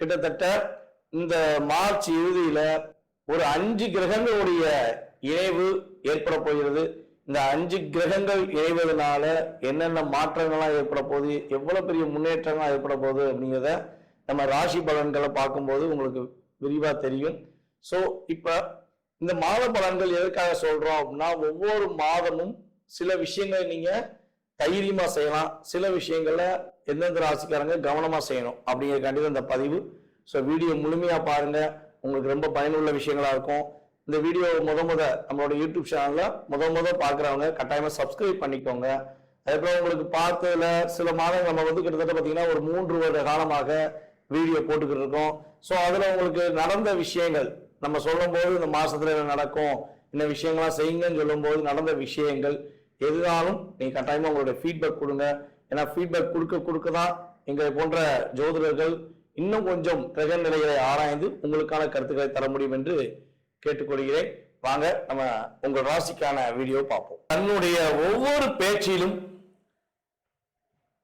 கிட்டத்தட்ட இந்த மார்ச் இறுதியில ஒரு அஞ்சு கிரகங்களுடைய இணைவு ஏற்பட போகிறது. இந்த அஞ்சு கிரகங்கள் இணைவதனால என்னென்ன மாற்றங்கள்லாம் ஏற்பட போகுது எவ்வளவு பெரிய முன்னேற்றங்கள்லாம் ஏற்பட போகுது அப்படிங்கிறத நம்ம ராசி பலன்களை பார்க்கும்போது உங்களுக்கு விரிவா தெரியும். ஸோ இப்ப இந்த மாத பலன்கள் எதுக்காக சொல்றோம் அப்படின்னா ஒவ்வொரு மாதமும் சில விஷயங்களை நீங்க தைரியமா செய்யலாம். சில விஷயங்கள்ல எந்தெந்த ராசிக்காரங்க கவனமா செய்யணும் அப்படிங்கிறக்காண்டி இந்த பதிவு. ஸோ வீடியோ முழுமையா பாருங்க. உங்களுக்கு ரொம்ப பயனுள்ள விஷயங்களா இருக்கும். இந்த வீடியோ முத முத நம்மளோட யூடியூப் சேனல்ல முத முத பாக்குறவங்க கட்டாயமா சப்ஸ்கிரைப் பண்ணிக்கோங்க. அதுக்கப்புறம் உங்களுக்கு பார்த்ததுல சில மாதங்கள் நம்ம வந்து கிட்டத்தட்ட பாத்தீங்கன்னா ஒரு மூன்று வருட காலமாக வீடியோ போட்டுக்கிட்டு இருக்கோம். ஸோ அதுல உங்களுக்கு நடந்த விஷயங்கள் நம்ம சொல்லும் போது இந்த மாசத்துல என்ன நடக்கும் இந்த விஷயங்கள்லாம் செய்யுங்கன்னு சொல்லும் போது நடந்த விஷயங்கள் எதுனாலும் நீங்க கட்டாயமா உங்களுடைய ஃபீட்பேக் கொடுங்க. ஏன்னா ஃபீட்பேக் கொடுக்க கொடுக்க தான் எங்களை போன்ற ஜோதிடர்கள் இன்னும் கொஞ்சம் கிரக நிலைகளை ஆராய்ந்து உங்களுக்கான கருத்துக்களை தர முடியும் என்று கேட்டுக்கொள்கிறேன். வாங்க நம்ம உங்கள் ராசிக்கான வீடியோ பார்ப்போம். தன்னுடைய ஒவ்வொரு பேச்சிலும்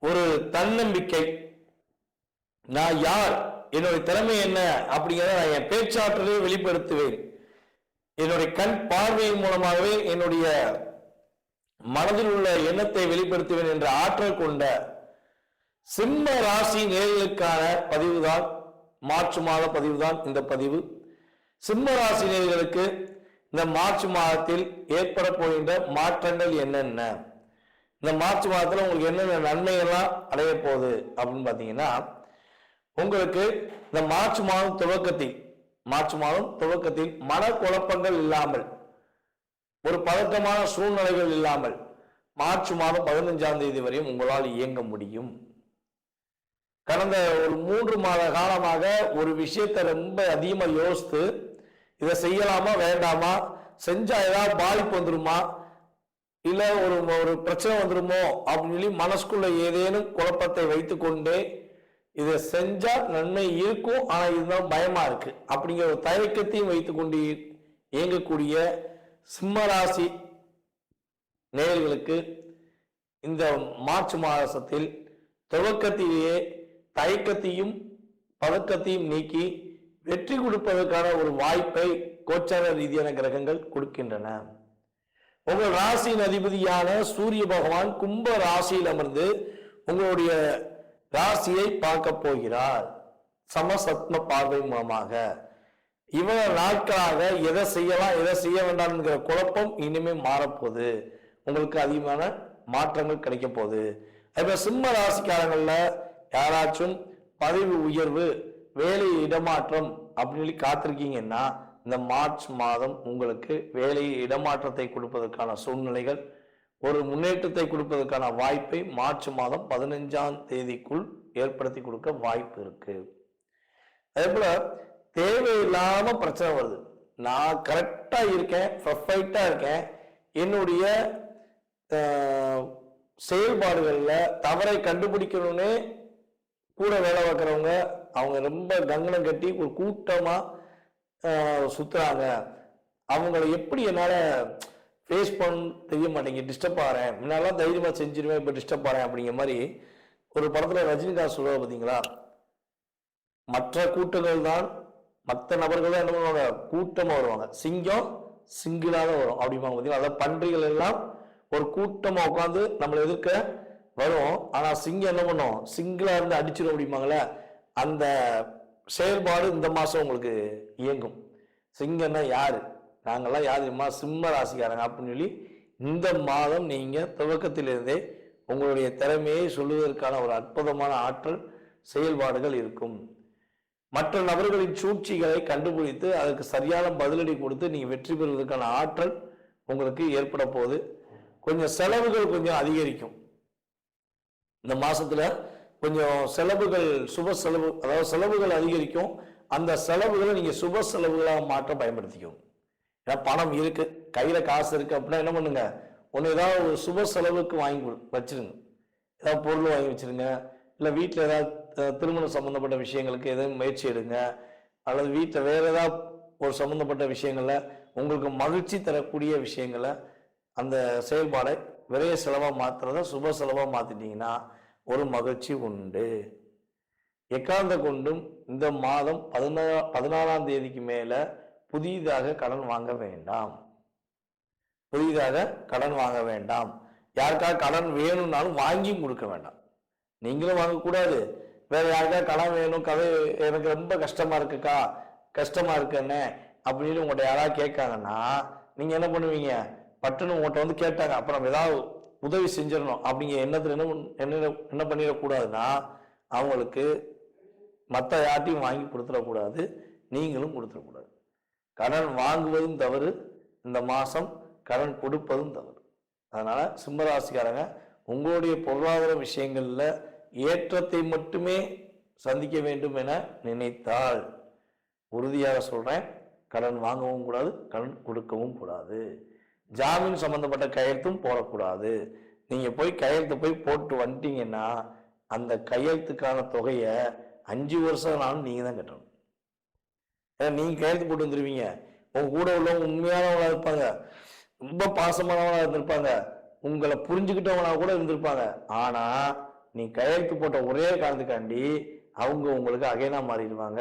ஒரு தன்னம்பிக்கை. நான் யார்? என்னுடைய திறமை என்ன? அப்படிங்கிறத நான் என் பேச்சாற்றலை வெளிப்படுத்துவேன். என்னுடைய கண் பார்வையின் மூலமாகவே என்னுடைய மனதில் உள்ள எண்ணத்தை வெளிப்படுத்துவேன் என்ற ஆற்றல் கொண்ட சிம்ம ராசி நேர்களுக்கான பதிவுதான் மார்ச் மாத பதிவு தான் இந்த பதிவு. சிம்ம ராசி நேர்களுக்கு இந்த மார்ச் மாதத்தில் ஏற்பட போகின்ற மாற்றங்கள் என்னென்ன? இந்த மார்ச் மாதத்தில் உங்களுக்கு என்னென்ன நன்மைகள்லாம் அடைய போகுது அப்படின்னு பார்த்தீங்கன்னா உங்களுக்கு இந்த மார்ச் மாதம் துவக்கத்தில் மார்ச் மாதம் துவக்கத்தில் மன குழப்பங்கள் இல்லாமல் ஒரு பதட்டமான சூழ்நிலைகள் இல்லாமல் மார்ச் மாதம் பதினஞ்சாம் தேதி வரையும் உங்களால் இயங்க முடியும். கடந்த ஒரு மூன்று மாத காலமாக ஒரு விஷயத்தை ரொம்ப அதிகமாக யோசித்து இதை செய்யலாமா வேண்டாமா செஞ்சா ஏதாவது பாதிப்பு வந்துருமா இல்லை ஒரு ஒரு பிரச்சனை வந்துருமோ அப்படின்னு சொல்லி மனசுக்குள்ள ஏதேனும் குழப்பத்தை வைத்துக்கொண்டே இதை செஞ்சா நன்மை இருக்கும் ஆனால் இதுதான் பயமா இருக்கு. அப்படிங்கிற ஒரு தயக்கத்தையும் வைத்துக்கொண்டு இயங்கக்கூடிய சிம்மராசி நேயர்களுக்கு இந்த மார்ச் மாதத்தில் துவக்கத்திலேயே தயக்கத்தையும் பதக்கத்தையும் நீக்கி வெற்றி கொடுப்பதற்கான ஒரு வாய்ப்பை கோச்சார ரீதியான கிரகங்கள் கொடுக்கின்றன. உங்கள் ராசியின் அதிபதியான சூரிய பகவான் கும்ப ராசியில் அமர்ந்து உங்களுடைய ராசியை பார்க்க போகிறார். சமசத்ம பார்வை மூலமாக. இவ்வளவு நாட்களாக எதை செய்யலாம் எதை செய்ய வேண்டாம்ங்கிற குழப்பம் இனிமே மாறப்போகுது. உங்களுக்கு அதிகமான மாற்றங்கள் கிடைக்க போகுது. அதுபோல் சிம்ம ராசிக்காரங்களில் யாராச்சும் பதவி உயர்வு வேலை இடமாற்றம் அப்படின்னு சொல்லி காத்திருக்கீங்கன்னா இந்த மார்ச் மாதம் உங்களுக்கு வேலை இடமாற்றத்தை கொடுப்பதற்கான சூழ்நிலைகள் ஒரு முன்னேற்றத்தை கொடுப்பதற்கான வாய்ப்பை மார்ச் மாதம் பதினஞ்சாம் தேதிக்குள் ஏற்படுத்தி கொடுக்க வாய்ப்பு இருக்கு. அதே போல தேவையில்லாம பிரச்சனை வருது. நான் கரெக்டா இருக்கேன் பர்ஃபெக்டா இருக்கேன். என்னுடைய செயல்பாடுகளில் தவறை கண்டுபிடிக்கணும்னு கூட வேலை பார்க்குறவங்க அவங்க ரொம்ப கங்கணம் கட்டி ஒரு கூட்டமாக சுற்றுறாங்க அவங்கள எப்படி என்னால் ஃபேஸ் பண்ண தெரிய மாட்டேங்குது. டிஸ்டர்ப் ஆகிறேன் முன்னாலாம் தைரியமாக செஞ்சிருவேன் இப்போ டிஸ்டர்ப் ஆகிறேன் அப்படிங்கிற மாதிரி ஒரு படத்தில் ரஜினிகாந்த் சொல்லுவார் பார்த்தீங்களா மற்ற கூட்டங்கள் தான் மற்ற நபர்களும் என்ன பண்ணுவாங்க? கூட்டமாக வருவாங்க. சிங்கம் சிங்கிளாக வரும். அப்படிம்பாங்க பார்த்தீங்கன்னா அதாவது பன்றிகள் எல்லாம் ஒரு கூட்டமாக உட்காந்து நம்மளை எதிர்க்க வரும். ஆனால் சிங்கம் என்ன பண்ணும்? சிங்கிளாக இருந்து அடிச்சிடும் அப்படிம்பாங்களே அந்த செயல்பாடு இந்த மாதம் உங்களுக்கு இயங்கும். சிங்கம்னா யார்? நாங்கெல்லாம் யார் தெரியுமா? சிம்ம ராசிக்காரங்க அப்படின்னு சொல்லி இந்த மாதம் நீங்கள் துவக்கத்திலிருந்தே உங்களுடைய திறமையை சொல்லுவதற்கான ஒரு அற்புதமான ஆற்றல் செயல்பாடுகள் இருக்கும். மற்ற நபர்களின் சூழ்ச்சிகளை கண்டுபிடித்து அதற்கு சரியான பதிலடி கொடுத்து நீங்கள் வெற்றி பெறுவதற்கான ஆற்றல் உங்களுக்கு ஏற்பட போகுது. கொஞ்சம் செலவுகள் கொஞ்சம் அதிகரிக்கும். இந்த மாசத்துல கொஞ்சம் செலவுகள் சுப செலவு அதாவது செலவுகள் அதிகரிக்கும். அந்த செலவுகளை நீங்க சுப செலவுகளாக மாற்ற பயன்படுத்திக்கும் ஏன்னா பணம் இருக்கு கையில காசு இருக்கு அப்படின்னா என்ன பண்ணுங்க? ஒன்று ஏதாவது ஒரு சுப செலவுக்கு வாங்கி கொடு- வச்சிருங்க. ஏதாவது பொருள் வாங்கி வச்சிருங்க இல்லை வீட்டில் ஏதாவது திருமணம் சம்மந்தப்பட்ட விஷயங்களுக்கு எதுவும் முயற்சி எடுங்க. அல்லது வீட்டில் வேறு ஏதாவது ஒரு சம்மந்தப்பட்ட விஷயங்களை உங்களுக்கு மகிழ்ச்சி தரக்கூடிய விஷயங்களை அந்த செயல்பாடை விரைய செலவாக மாற்றுறத சுப செலவாக மாற்றிட்டிங்கன்னா ஒரு மகிழ்ச்சி உண்டு. எக்காந்த கொண்டும் இந்த மாதம் பதினா பதினாறாம் தேதிக்கு மேலே புதிதாக கடன் வாங்க வேண்டாம். புதிதாக கடன் வாங்க வேண்டாம். யாருக்காவது கடன் வேணும்னாலும் வாங்கியும் கொடுக்க வேண்டாம். நீங்களும் வாங்கக்கூடாது. வேற யாருக்காவது கடன் வேணும் கதை எனக்கு ரொம்ப கஷ்டமா இருக்குக்கா கஷ்டமா இருக்குன்னு அப்படின்னு உங்கள்கிட்ட யாராவது கேட்காங்கன்னா நீங்க என்ன பண்ணுவீங்க? பட்டுன்னு உங்கள்கிட்ட வந்து கேட்டாங்க. அப்புறம் நம்ம ஏதாவது உதவி செஞ்சிடணும். அப்படிங்கிற எண்ணத்துல என்ன என்ன என்ன பண்ணிடக்கூடாதுன்னா அவங்களுக்கு மற்ற யார்ட்டையும் வாங்கி கொடுத்துடக்கூடாது. நீங்களும் கொடுத்துடக்கூடாது. கடன் வாங்குவதும் தவறு. இந்த மாதம் கடன் கொடுப்பதும் தவறு. அதனால் சிம்மராசிக்காரங்க உங்களுடைய பொருளாதார விஷயங்களில் ஏற்றத்தை மட்டுமே சந்திக்க வேண்டும் என நினைத்தால் உறுதியாக சொல்றேன் கடன் வாங்கவும் கூடாது கடன் கொடுக்கவும் கூடாது. ஜாமீன் சம்பந்தப்பட்ட கையெழுத்தும் போடக்கூடாது. நீங்க போய் கையெழுத்து போய் போட்டு வந்துட்டீங்கன்னா அந்த கையெழுத்துக்கான தொகையை அஞ்சு வருஷம் நாளும் நீங்க தான் கட்டணும். ஏன்னா நீங்க கையெழுத்து போட்டு வந்துருவீங்க. உங்க கூட உள்ளவங்க உண்மையானவங்களா இருப்பாங்க. ரொம்ப பாசமானவங்களா இருந்திருப்பாங்க. உங்களை புரிஞ்சுக்கிட்டவங்களா கூட இருந்திருப்பாங்க. ஆனா நீ கையெழுத்து போட்ட ஒரே காரணத்துக்காண்டி அவங்க உங்களுக்கு அகைனா மாறிடுவாங்க.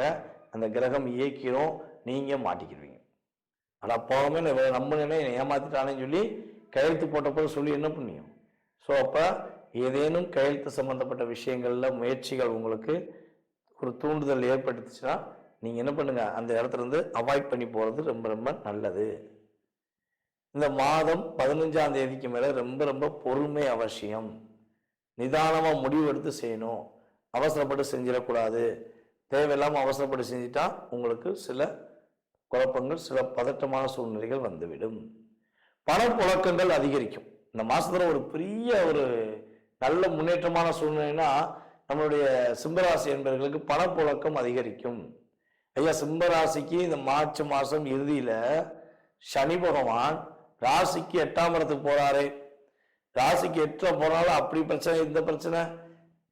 அந்த கிரகம் இயக்கிரும் நீங்க மாட்டிக்கிடுவீங்க. ஆனால் போகவே நம்ம நினை ஏமாத்திட்டானேன்னு சொல்லி கையெழுத்து போட்டப்போ சொல்லி என்ன பண்ணியும்? ஸோ அப்போ ஏதேனும் கையெழுத்து சம்பந்தப்பட்ட விஷயங்களில் முயற்சிகள் உங்களுக்கு ஒரு தூண்டுதல் ஏற்பட்டுச்சுன்னா நீங்கள் என்ன பண்ணுங்கள் அந்த இடத்துலேருந்து அவாய்ட் பண்ணி போகிறது ரொம்ப ரொம்ப நல்லது. இந்த மாதம் பதினஞ்சாம் தேதிக்கு மேலே ரொம்ப ரொம்ப பொறுமை அவசியம். நிதானமாக முடிவு எடுத்து செய்யணும். அவசரப்பட்டு செஞ்சிடக்கூடாது. தேவையில்லாமல் அவசரப்பட்டு செஞ்சிட்டா உங்களுக்கு சில குழப்பங்கள் சில பதட்டமான சூழ்நிலைகள் வந்துவிடும். பணப்புழக்கங்கள் அதிகரிக்கும். இந்த மாதத்தில் ஒரு பெரிய ஒரு நல்ல முன்னேற்றமான சூழ்நிலைனா நம்மளுடைய சிம்பராசி என்பவர்களுக்கு பணப்புழக்கம் அதிகரிக்கும். ஐயா சிம்பராசிக்கு இந்த மார்ச் மாதம் இறுதியில் சனி பகவான் ராசிக்கு எட்டாம் இடத்துக்கு போகிறாரே ராசிக்கு எட்டுல போனாலும் அப்படி பிரச்சனை இந்த பிரச்சனை.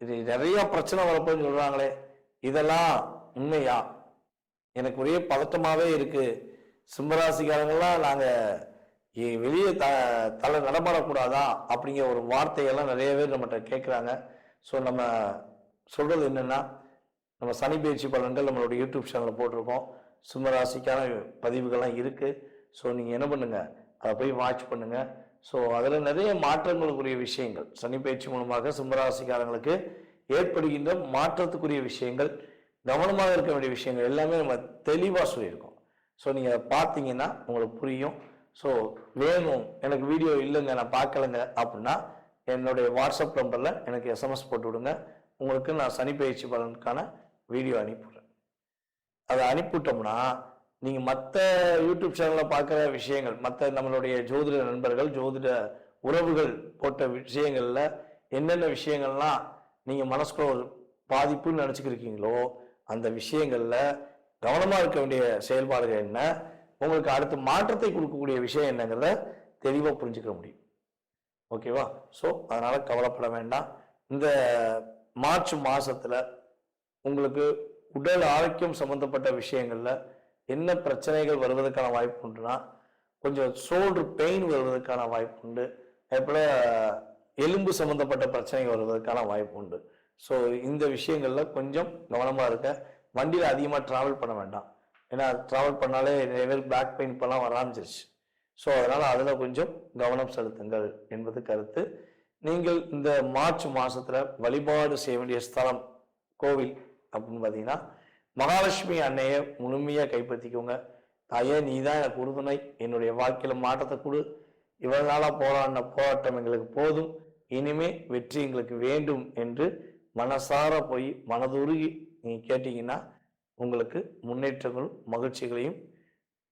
இது நிறைய பிரச்சனை வரப்போன்னு சொல்றாங்களே. இதெல்லாம் உண்மையா? எனக்கு ஒரே பதட்டமாவே இருக்கு. சிம்மராசிக்காரங்கெல்லாம் நாங்க வெளியே த தலை நடமாடக்கூடாதா? அப்படிங்கிற ஒரு வார்த்தையெல்லாம் நிறைய பேர் நம்மகிட்ட கேட்குறாங்க. ஸோ நம்ம சொல்றது என்னன்னா நம்ம சனி பயிற்சி பலன்கள் நம்மளோட யூடியூப் சேனலில் போட்டிருக்கோம். சிம்மராசிக்கான பதிவுகள்லாம் இருக்கு. ஸோ நீங்கள் என்ன பண்ணுங்க? அதை போய் வாட்ச் பண்ணுங்கள் ஸோ அதில் நிறைய மாற்றங்களுக்குரிய விஷயங்கள். சனி பயிற்சி மூலமாக சிம்மராசிக்காரங்களுக்கு ஏற்படுகின்ற மாற்றத்துக்குரிய விஷயங்கள் கவனமாக இருக்க வேண்டிய விஷயங்கள் எல்லாமே நம்ம தெளிவாக சொல்லியிருக்கோம். ஸோ நீங்கள் பார்த்தீங்கன்னா உங்களுக்கு புரியும். ஸோ வேணும் எனக்கு வீடியோ இல்லைங்க நான் பார்க்கலங்க அப்படின்னா என்னுடைய வாட்ஸ்அப் நம்பரில் எனக்கு எஸ்எம்எஸ் போட்டு விடுங்க. உங்களுக்கு நான் சனி பயிற்சி பலனுக்கான வீடியோ அனுப்பிடுறேன் அதை அனுப்பிவிட்டோம்னா நீங்கள் மற்ற யூடியூப் சேனலில் பார்க்குற விஷயங்கள் மற்ற நம்மளுடைய ஜோதிட நண்பர்கள் ஜோதிட உறவுகள் போட்ட விஷயங்களில் என்னென்ன விஷயங்கள்லாம் நீங்கள் மனசுக்குள்ள ஒரு பாதிப்புன்னு நினச்சிக்கிருக்கீங்களோ அந்த விஷயங்களில் கவனமாக இருக்க வேண்டிய செயல்பாடுகள் என்ன? உங்களுக்கு அடுத்து மாற்றத்தை கொடுக்கக்கூடிய விஷயம் என்னங்கிறத தெளிவாக புரிஞ்சுக்க முடியும். ஓகேவா? ஸோ அதனால் கவலைப்பட வேண்டாம். இந்த மார்ச் மாதத்தில் உங்களுக்கு உடல் ஆரோக்கியம் சம்மந்தப்பட்ட விஷயங்களில் என்ன பிரச்சனைகள் வருவதற்கான வாய்ப்பு உண்டுனா கொஞ்சம் ஷோல்டர் பெயின் வருவதற்கான வாய்ப்பு உண்டு அதே எலும்பு சம்மந்தப்பட்ட பிரச்சனைகள் வருவதற்கான வாய்ப்பு உண்டு ஸோ இந்த விஷயங்களில் கொஞ்சம் கவனமாக இருக்க. வண்டியில் அதிகமாக ட்ராவல் பண்ண வேண்டாம். ஏன்னா ட்ராவல் பண்ணாலே நிறைய பேர் பேக் பெயின் இப்பெல்லாம் வர ஆரம்பிச்சிருச்சு ஸோ அதனால் அதில் கொஞ்சம் கவனம் செலுத்துங்கள் என்பது கருத்து. நீங்கள் இந்த மார்ச் மாதத்தில் வழிபாடு செய்ய வேண்டிய ஸ்தலம் கோவில் அப்படின்னு பார்த்தீங்கன்னா மகாலட்சுமி அன்னையை முழுமையாக கைப்பற்றிக்கோங்க. தாயே நீ தான் எனக்கு உறுதுணை. என்னுடைய வாழ்க்கையில் மாற்றத்தை கொடு. இவ்வளவு நாளாக போராடின போராட்டம் எங்களுக்கு போதும். இனிமே வெற்றி எங்களுக்கு வேண்டும் என்று மனசார போய் மனதுருகி நீங்கள் கேட்டிங்கன்னா உங்களுக்கு முன்னேற்றங்களும் மகிழ்ச்சிகளையும்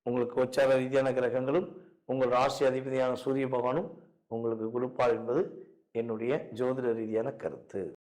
உங்களுக்கு உச்சார ரீதியான கிரகங்களும் உங்கள் ராசி அதிபதியான சூரிய பகவானும் உங்களுக்கு கொடுப்பார் என்பது என்னுடைய ஜோதிட ரீதியான கருத்து.